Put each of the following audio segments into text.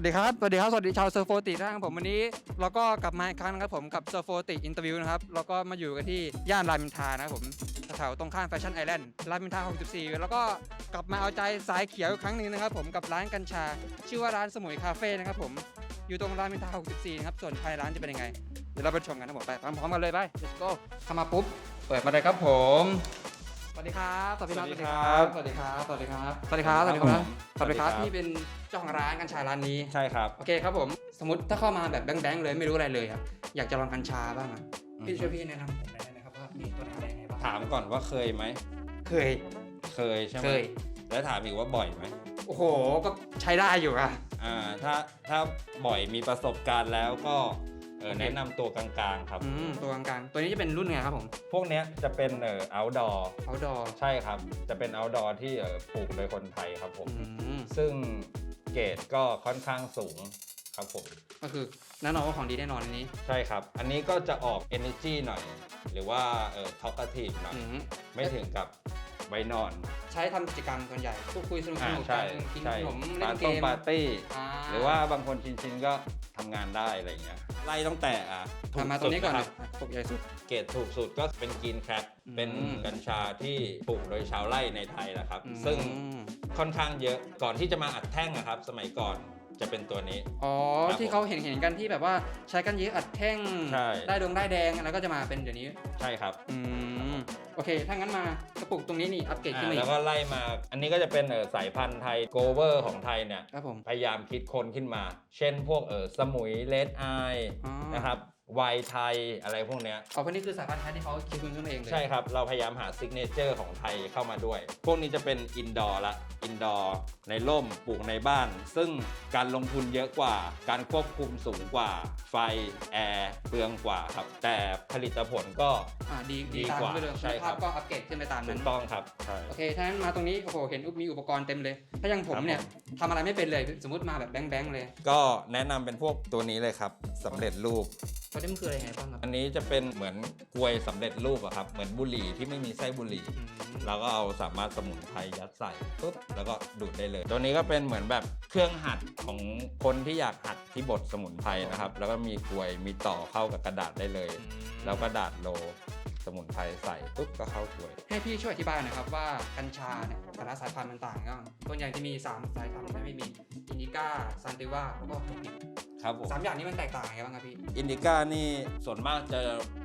วัสดีครับ สวัสดีครับ สวัสดีชาวเซอร์โฟตินะครับผมวันนี้เราก็กลับมาอีกครั้งนะครับผมกับเซอร์โฟติอินเตอร์วิวนะครับเราก็มาอยู่กันที่ย่านรามอินทรานะครับผมแถวตรงข้ามแฟชั่นไอแลนด์รามอินทรา64 แล้วก็กลับมาเอาใจสายเขียวอีกครั้งหนึ่งนะครับผมกับร้านกัญชา ชื่อว่าร้านสมุยคาเฟ่นะครับผมอยู่ตรงรามอินทรา64นะครับส่วนภายในร้านจะเป็นยังไงเดี๋ยวเราไปชมกันนะผมไปพร้อมๆกันเลยไป let's go เข้ามาปุ๊บเปิดมาเลยครับผม วัสดีครับสวัสดีครับ สวัสดีครับ สวัสดีครับ สวัสดีครับ สวัสดีครับ สวัสดีครับ สวัสดีครับสวัสดีครับนี่เป็นเจ้าของร้านกัญชาร้านนี้ใช่ครับ โอเคครับผม สมมติถ้าเข้ามาแบบแบงค์ๆเลยไม่รู้อะไรเลยครับ อยากจะลองกัญชาบ้างอะพี่ช่วยพี่แนะนำผมหน่อยได้ไหมครับว่ามีตัวไหนอะไรยังไงบ้างถามก่อนว่าเคยไหม เคย เคยใช่ไหมเคย แล้วถามอีกว่าบ่อยไหม โอ้โห ก็ใช้ได้อยู่อะอ่า ถ้า ถ้าบ่อยมีประสบการณ์แล้วก็ เออโอเค แนะนำตัวกลางๆครับ อืมตัวกลางๆตัวนี้จะเป็นรุ่นไงครับผมพวกเนี้ยจะเป็นเอ่อ outdoor outdoor ใช่ครับ จะเป็น outdoor ที่เอ่อปลูกโดยคนไทยครับผมอืมซึ่งเกรดก็ค่อนข้างสูงครับผม ก็คือแน่นอนว่าของดีแน่นอนอันนี้ใช่ครับ อันนี้ก็จะออก energy หน่อย หรือว่าเอ่อ talkative หน่อย อืมไม่ถึงกับไว้นอน ใช้ทำกิจกรรมส่วนใหญ่พูดคุยสนุกสอ่านุกใช่กันกินใช่ขนมเล่ปานร์เกตี้มปาร์ตี้อ่าหรือว่าบางคนชินๆก็ทำงานได้อะไรเงี้ยไล่ตั้งแต่อะถูมามาตัวนี้ก่อนสุนะดะครับปกใหญ่สุดเกรดถูกสุดก็เป็นกินแคทอืมเป็นกัญชาที่ปลูกโดยชาวไร่ในไทยนะครับอืมซึ่งค่อนข้างเยอะก่อนที่จะมาอัดแท่งนะครับ สมัยก่อนจะเป็นตัวนี้ อ๋อครับที่เขาเห็นเห็นกันที่แบบว่าใช้กันเยอะอัดแท่งใช่ได้ดวงได้แดงแล้วก็จะมาเป็นเดี๋ยวนี้ ใช่ครับ อืม โอเค ถ้างั้นมากระปุกตรงนี้นี่อัปเกรดขึ้นอ่ามาอีแล้วกก็ไล่มา อันนี้ก็จะเป็นเออสายพันธุ์ไทยโกเวอร์ของไทยเนี่ย ครับผม พยายามคิดค้นขึ้นมา เช่นพวกเออสมุยเลดไออ๋อ นะครับ ไวน์ไทยอะไรพวกเนี้ยเอาคนนี้คือสายพันธุ์แท้ที่เขาคิดขึ้นมาเองเลย ใช่ครับ เราพยายามหาซิกเนเจอร์ของไทยเข้ามาด้วย พวกนี้จะเป็นอินดอร์ละ อินดอร์ในร่ม ปลูกในบ้าน ซึ่งการลงทุนเยอะกว่า การควบคุมสูงกว่า ไฟ แอร์เปลืองกว่าครับ แต่ผลิตผลก็ อ่าดีดีดีตามกว่าไปเลยใช่ครับณภาพก็อัปเกรดขึ้นไปตามถูนั้นกต้องครับ ใช่ โอเคถ้างั้นมาตรงนี้โอ้โหเห็นมีอุปกรณ์เต็มเลย ถ้าอย่างผมเนี่ยทำอะไรไม่เป็นเลย สมมติมาแบบแบงค์ๆเลย ก็แนะนำเป็นพวกตัวนี้เลยครับสำเร็จรูปตัวนี้มันคืออะไรไงบ้างครับ อันนี้จะเป็นเหมือนกลวยสำเร็จรูปอะครับ เหมือนบุหรี่ที่ไม่มีไส้บุหรี่อืมเราก็เอาสามารถสมุนไพรยัดใส่ปุ๊บแล้วก็ดูดได้เลย ตัวนี้ก็เป็นเหมือนแบบเครื่องหัดของคนที่อยากหัดที่บดสมุนไพรนะครับ แล้วก็มีกลวยมีต่อเข้ากับกระดาษได้เลย แล้วกระดาษโลสมุนไพรใส่ปุ๊บก็เข้ากลวย ให้พี่ช่วยอธิบายหน่อยครับว่ากัญชาเนี่ยแต่ละสายพันธุ์มันต่างกันตัวอย่างจะมี 3 สายพันธุ์ไม่มีอินดิก้าซันติว่าแล้วก็โทปิก ครับผมสามอย่างนี้มันแตกต่างยังไงบ้างครับพี่ อินดิก้านี่ส่วนมากจะ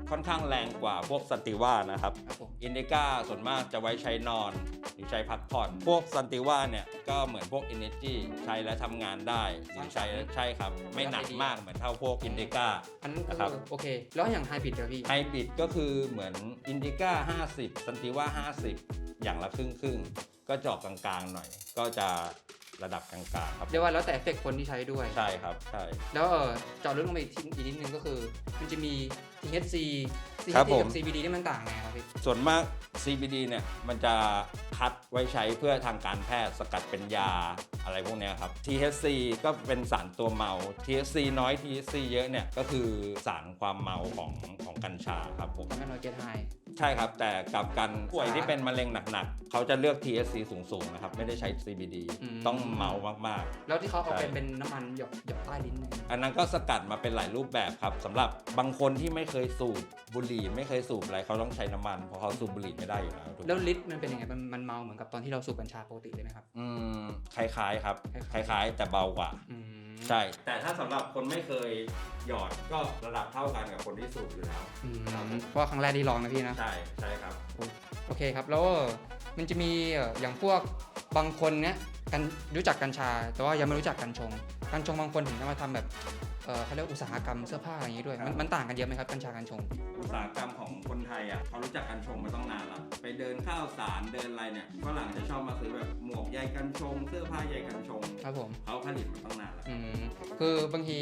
ค่อนข้างแรงกว่าพวกสติว่านะครับ ครับผม อินดิก้าส่วนมากจะไว้ใช้นอน หรือใช้พักผ่อน พวกซันติว่าเนี่ยก็เหมือนพวก Energy ใช้แล้วทำงานได้หรือใช้ใช่ครับ ไม่หนักมากเหมือนเท่าพวกอินดิก้า อันนั้นนะครับคือโอเค แล้วอย่างไฮบริดเดี๋ยวพี่ ไฮบริดก็คือเหมือนอินดิก้า50ซันติว่า50 อย่างละครึ่งครึ่งๆก็เจาะกลางๆหน่อย ก็จะ ระดับกลางๆครับ เรียกว่าแล้วแต่เอฟเฟกต์คนที่ใช้ด้วย ใช่ครับใช่ แล้วเออเจาะลึกลงไปอีกทีอีกนิดนึงก็คือ มันจะมี THC ครับ THC ผมกับ CBD นี่มันต่างไงครับพี่ส่วนมาก CBD เนี่ยมันจะคัดไว้ใช้เพื่อทางการแพทย์สกัดเป็นยาอะไรพวกเนี้ยครับ THC ก็เป็นสารตัวเมา THC น้อย THC เยอะเนี่ยก็คือสารความเมาของของกัญชาครับผม ทำให้เราเกตไฮ ใช่ครับ แต่กลับกันป่วยที่เป็นมะเร็งหนักๆเขาจะเลือก THC สูงๆนะครับ ไม่ได้ใช้ CBD ต้องเมามากแล้วที่เขาเอาใช่เป็นเป็นน้ำมันหยดหยดใต้ลิ้นเนี่ยๆอันนั้นก็สกัดมาเป็นหลายรูปแบบครับสำหรับบางคนที่ไม่เคยสูบบุหรี่ ไม่เคยสูบอะไรเขาต้องใช้น้ำมันเพราะเขาสูบบุหรี่ไม่ได้อยู่แล้วถูกไหมแล้วฤทธิ์มันเป็นยังไงมันมันเมาเหมือนกับตอนที่เราสูบกัญชาปกติเลยไหมครับ อืมคล้ายๆครับคคล้ายๆล้ายๆ แต่เบากว่า อืม ใช่ แต่ถ้าสำหรับคนไม่เคยหยอดก็ระดับเท่ากันกับคนที่สูบอยู่แล้ว อืมเพราะว่าครั้งแรกที่ลองนะพี่นะ ใช่ใช่ครับ โอเคครับ แล้วมันจะมีเอ่ออย่างพวกบางคนเนี้ยกันรู้จักกัญชา แต่ว่ายังไม่รู้จักกัญชง กัญชงบางคนถึงจะมาทำแบบ เอ่อเขาเรียกอุตสาหกรรมเสื้อผ้าอย่างนี้ด้วย มันมันต่างกันเยอะไหมครับกัญชากัญชง อุตสาหกรรมของคนไทยอะเขารู้จักกัญชงมาต้องนานละไปเดินข้าวสารเดินอะไรเนี่ยฝรั่งจะชอบมาซื้อแบบหมวกใยกัญชง เสื้อผ้าใยกัญชงครับผมเขาผลิตมาตั้งนานแล้วอืมคือบางที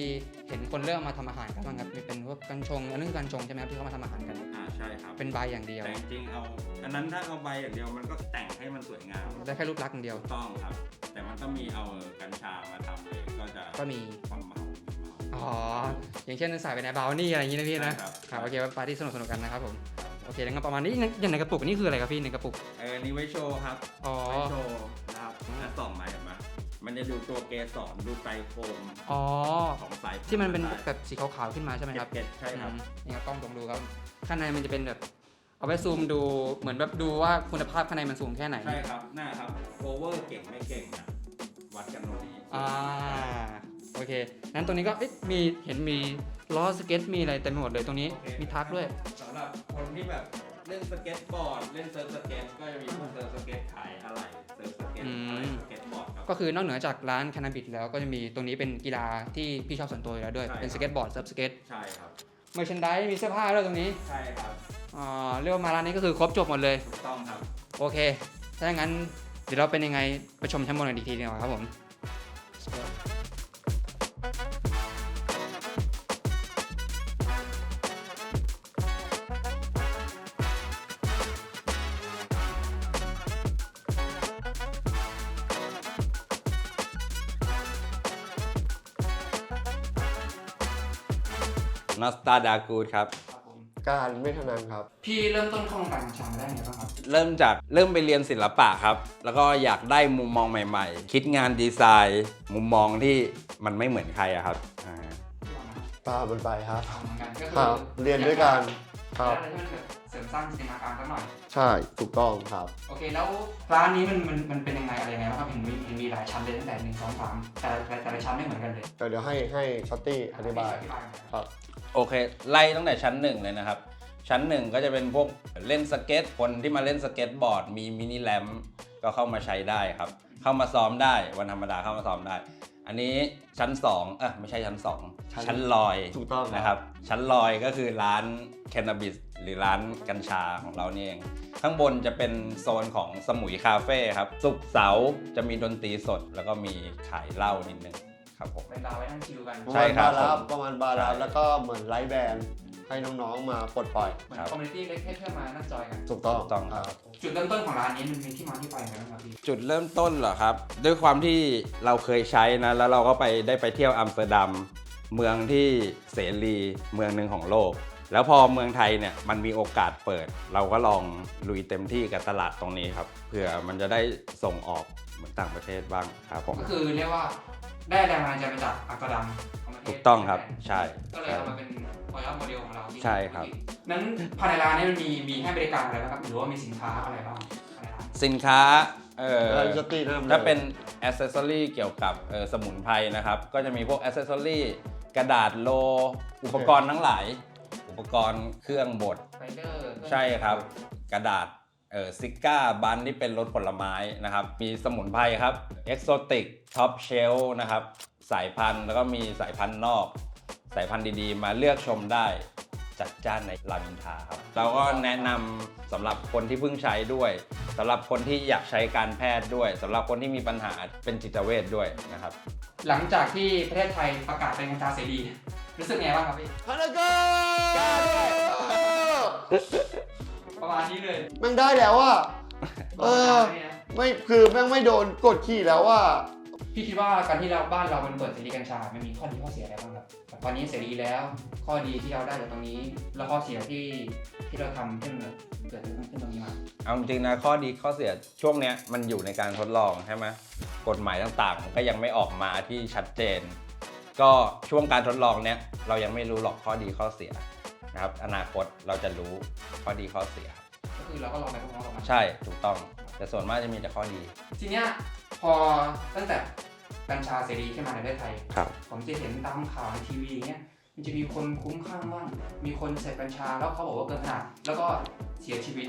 เห็นคนเริ่มมาทำอาหารกันบ้างครับเป็นพวกกัญชงอันนั้นคือกัญชงใช่ไหมครับที่เขามาทำอาหารกัน อ่าใช่ครับเป็นใบอย่างเดียว แต่จริงๆเอา อันนั้นถ้าเอาใบอย่างเดียวมันก็แต่งให้มันสวยงามได้แค่รูปลักษณ์อย่างเดียว ถูกต้องครับ แต่มันก็มีเอากัญชามาทำเลยก็จะก็มี ความเมา อ๋อ อย่างเช่นใส่ไปในบราวนี่อะไรอย่างนี้นะพี่นะใช่ครับ ครับโอเคว่าปาร์ตี้สนุกสนุกๆกันนะครับผม โอเคงั้นประมาณนี้อย่างในกระปุกนี่คืออะไรครับพี่ในกระปุก เออนี่ไว้โชว์ครับอ๋อ ไว้โชว์นะครับแล้วส่องมาเห็นไหมมันมันจะดูตัวเกสรดูไตรโครมอ๋อ ของสายพัธุ์ที่มันเป็นได้แบบสีขาวๆขึ้นมาใช่ไหมครับ เกล็ดๆใช่ครับ อืมนี่ครับกล้องลองดูครับ ข้างในมันจะเป็นแบบ เอาไว้ซูมดูเหมือนแบบดูว่าคุณภาพข้างในมันสูงแค่ไหนใช่ครับหน้าครับโอเวอร์เก่งไม่เก่งนะวัดกันตรงนี้อ่าโอ เคงั้นตรงนี้ก็เอ๊ะมีเห็นมีล้อสเก็ตมีอะไรเต็มไปหมดเลยตรงนี้โอเค มีทักด้วย สำหรับคนที่แบบเล่นสเก็ตบอร์ด เล่นเซิร์ฟสเก็ตก็จะมีพวกเซิร์ฟสเก็ตขายอะไรเซิร์ฟสเก็ตอืม อะไรสเก็ตบอร์ดครับ ก็คือนอกเหนือจากร้านคานาบิดแล้วก็จะมีตรงนี้เป็นกีฬาที่พี่ชอบส่วนตัวอยู่แล้วด้วยใช่ เป็นคสรับเก็ตบอร์ดเซิร์ฟสเก็ตใช่ครับ เมอร์ชันไดมีเสื้อผ้าด้วยตรงนี้ใช่ครับอ่าเรียกว่ามาร้านนี้ก็คือครบจบหมดเลย ถูกต้องครับ โอเค ถ้าอย่างนั้นเดี๋ยวเราเป็นยังไงไปชมชั้นบนกันอีกทีดีกว่าครับผม นอสตาดากูดครับ การไม่ทนังครับ พี่เริ่มต้นเข้าวงการกัญชามาได้ไงบ้างครับ เริ่มจากเริ่มไปเรียนศิลปะครับ แล้วก็อยากได้มุมมองใหม่ๆ คิดงานดีไซน์ มุมมองที่มันไม่เหมือนใครอะครับอ่าตามมันไปครับ ทำเหมือนกันก็ครับ เรียนด้วยกันคอรัยากบได้อะไรที่มันแบบเสริมสร้างจินตนาการสักหน่อย ใช่ถูกต้องครับ โอเค แล้วร้านนี้มันมันมันเป็นยังไงอะไรยังไงบ้างครับเห็นมีเห็นมีหลายชั้นเลยตั้งแต่หนึ่งสองสามแต่ละแต่แต่ละชั้นไม่เหมือนกันเลยแต่เดี๋ยวให้ให้ช็อตตี้อธิบาย อธิบายหน่อยครับ โอเค ไล่ตั้งแต่ชั้นหนึ่งเลยนะครับ ชั้นหนึ่งก็จะเป็นพวกเล่นสเก็ต คนที่มาเล่นสเก็ตบอร์ด มีมินิแรมก็เข้ามาใช้ได้ครับ เข้ามาซ้อมได้วันธรรมดาเข้ามาซ้อมได้ อันนี้ชั้น2เออไม่ใช่ชั้น 2 ชั้นชั้นลอยถูกต้องนะครับ ชั้นลอยก็คือร้านแคนาบิสหรือร้านกัญชาของเรานี่เอง ข้างบนจะเป็นโซนของสมุยคาเฟ่ครับศุกร์เสาร์จะมีดนตรีสด แล้วก็มีขายเหล้านิดนึง ครับผม เป็นดาวไว้นั่งชิลกันประใช่มาณครับบาร์รับผมประมาณบาร์รับใช่แล้วก็เหมือนไลฟ์แบนด์ให้น้องๆมาปลดปล่อย เหมือนครับ คอมมูนิตี้เล็กให้เพื่อนมานั่งจอยกัน ถูกต้องถูกต้องครับ จุดเริ่มต้นของร้านนี้มันมีที่มาที่ไปยังไงบ้างครับพี่ จุดเริ่มต้นเหรอครับ ด้วยความที่เราเคยใช้นะ แล้วเราก็ไปได้ไปเที่ยวอัมสเตอร์ดัมเมืองที่เสรีเมืองหนึ่งของโลก แล้วพอเมืองไทยเนี่ยมันมีโอกาสเปิด เราก็ลองลุยเต็มที่กับตลาดตรงนี้ครับเผื่อมันจะได้ส่งออกเหมือนต่างประเทศบ้างครับผม ก็คือเรียกว่า ได้แรงบันดาลใจมาจากอัมสเตอร์ดัมของประเทศถูกต้องครับใช่ ก็เลยเอามาเป็นไวรัลโมเดลของเราที่ใช่ครับ นั้นภายในร้านนี้มันมีมีให้บริการอะไรบ้างครับหรือว่ามีสินค้าอะไรบ้างภายในร้านสินค้าเอ่อแล้วช็อตตี้นะถ้าเป็นอ c เซสซอรีเกี่ยวกับเอ่อสมุนไพรนะครับ ก็จะมีพวกอ c เซสซอรีกระดาษโล อุปกรณ์ทั้งหลาย อุปกรณ์เครื่องบด ไฟเดอร์ ใช่ครับ กระดาษ เอ่อซิก้าบันที่เป็นรสผลไม้นะครับ มีสมุนไพรครับเอ็กโซติกท็อปเชลนะครับ สายพันธุ์แล้วก็มีสายพันธุ์นอก สายพันธุ์ดีๆ มาเลือกชมได้จัดจ้านในรามอินทราครับ เราก็แนะนำสำหรับคนที่เพิ่งใช้ด้วยสำหรับคนที่อยากใช้การแพทย์ด้วยสำหรับคนที่มีปัญหาเป็นจิตเวชด้วยนะครับ หลังจากที่ประเทศไทยประกาศเป็นกัญชาเสรีรู้สึกไงบ้างครับพี่ฮัลโหลก็ประ มาณนี้เลยแม่งได้แล้วอะเออ ไม่คือแม่งไม่โดนกดขี่แล้วว่า พี่คิดว่าการที่เราบ้านเรามันเปิดเสรีกัญชา มันมีข้อดีข้อเสียอะไรบ้างครับแบบตอนนี้เสรีแล้ว ข้อดีที่เราได้จากตรงนี้ แล้วข้อเสียที่ที่เราทำขึ้นมาเกิดขึ้นตรงนี้มา เอาจริงๆนะข้อดีข้อเสียช่วงเนี้ยมันอยู่ในการทดลองใช่ไหมกฎหมายต่างๆ ก็ยังไม่ออกมาที่ชัดเจน ก็ช่วงการทดลองเนี้ยเรายังไม่รู้หรอกข้อดีข้อเสียนะครับ อนาคตเราจะรู้ข้อดีข้อเสียก็ คือเราก็ลองไปพร้อมๆกันมาใช่ถูกต้อง แต่ส่วนมากจะมีแต่ข้อดีทีเนี้ยพอตั้งแต่กัญชาเสรีขึ้นมาในประเทศไทย ครับ ผมจะเห็นตามข่าวในทีวีอย่างเงี้ย มันจะมีคนคุ้มข้างบ้างมีคนเสพกัญชาแล้วเขาบอกว่าเกินขนาด แล้วก็เสียชีวิต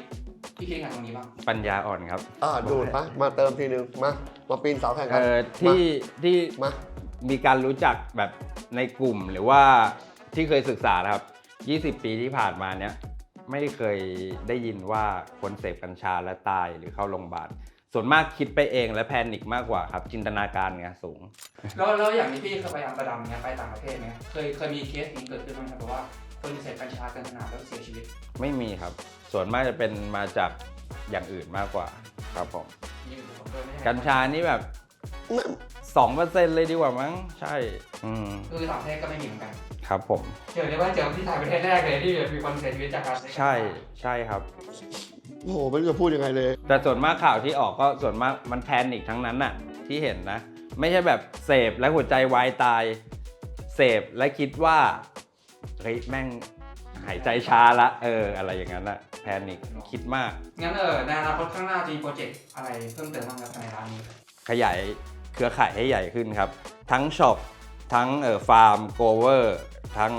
พี่คิดยังไงตรงนี้บ้าง ปัญญาอ่อนครับอ่าดูดปะมาเติมทีนึง มา มาปีนเสาแข่งกัเอ่อที่ที่มา มีการรู้จักแบบในกลุ่มหรือว่าที่เคยศึกษานะครับ 20 ปีที่ผ่านมาเนี้ย ไม่เคยได้ยินว่าคนเสพกัญชาและตายหรือเข้าโรงพยาบาลส่วนมากคิดไปเองและแพนิคมากกว่าครับจินตนาการไงสูง แล้วแล้วอย่างที่พี่เคยไปอัมสเตอร์ดัมเนี่ยไปต่างประเทศเนี่ยเคยเคยมีเคสนี้เกิดขึ้นบ้างไหมครับแบบว่าคนเสพกัญชาเกินขนาดแล้วเสียชีวิต ไม่มีครับ ส่วนมากจะเป็นมาจากอย่างอื่นมากกว่าครับผมมีอยู่ผมด้วยไม่ใช่กัญชานี่แบบ 2%เลยดีกว่ามั้ง ใช่ อืม คือต่างประเทศก็ไม่มีเหมือนกันครับผม เจอได้ว่าเจอที่ไทยประเทศแรกเลยที่มีคนเสียชีวิตจากการเสพกัญชาใช่ ใช่ครับ โอ้โหไม่รู้จะพูดยังไงเลย แต่ส่วนมากข่าวที่ออกก็ส่วนมากมันแพนิคทั้งนั้นน่ะ ที่เห็นนะ ไม่ใช่แบบเสพและหัวใจวายตาย เสพและคิดว่าเฮ้ยแม่งหายใจช้าละ เออ อะไรอย่างนั้นอะแพนิคคิดมาก งั้นเออในอนาคตข้างหน้าจะมีโปรเจกต์อะไรเพิ่มเติมบ้างครับในร้านนี้ ขยายเค รือข่ายให้ใหญ่ขึ้นครับ ทั้งช็อปทั้งเอ่อฟาร์มโกเวอร์ทั้ง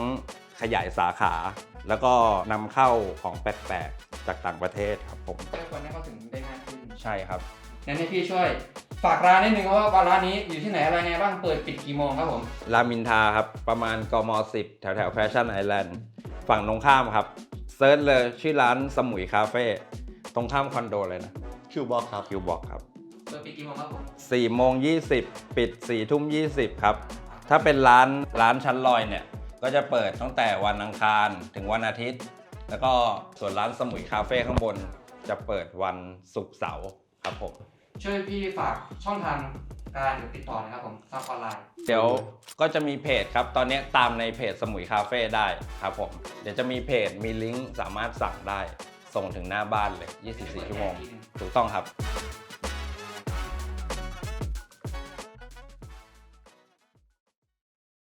ขยายสาขา แล้วก็นำเข้าของแปลกๆจากต่างประเทศครับผมให้คนได้เข้าถึงได้ง่ายขึ้นใช่ครับงั้นให้พี่ช่วยฝากร้านนิดนึงว่าร้านนี้อยู่ที่ไหนอะไรไงบ้างเปิดปิดกี่โมงครับผมรามอินทราครับ ประมาณกม10แถวแถวแฟชั่นไอแลนด์ฝั่งตรงข้ามครับเซิร์ชเลยชื่อร้านสมุยคาเฟ่ตรงข้ามคอนโดเลยนะคิวบอกครับคิวบอกครับเปิดปิดกี่โมงครับผม4โมง20 ปิด4ทุ่ม20 ครับ ถ้าเป็นร้านร้านชั้นลอยเนี่ย ก็จะเปิดตั้งแต่วันอังคารถึงวันอาทิตย์ แล้วก็ส่วนร้านสมุยคาเฟ่ข้างบน จะเปิดวันศุกร์เสาร์ครับผม ช่วยพี่ฝากช่องทางการติดต่อหนะครับผมทางออนไลน์ เดี๋ยวก็จะมีเพจครับ ตอนนี้ตามในเพจสมุยคาเฟ่ได้ครับผม เดี๋ยวจะมีเพจมีลิงก์สามารถสั่งได้ ส่งถึงหน้าบ้านเลย 24 ชั่วโมง ถูกต้องครับ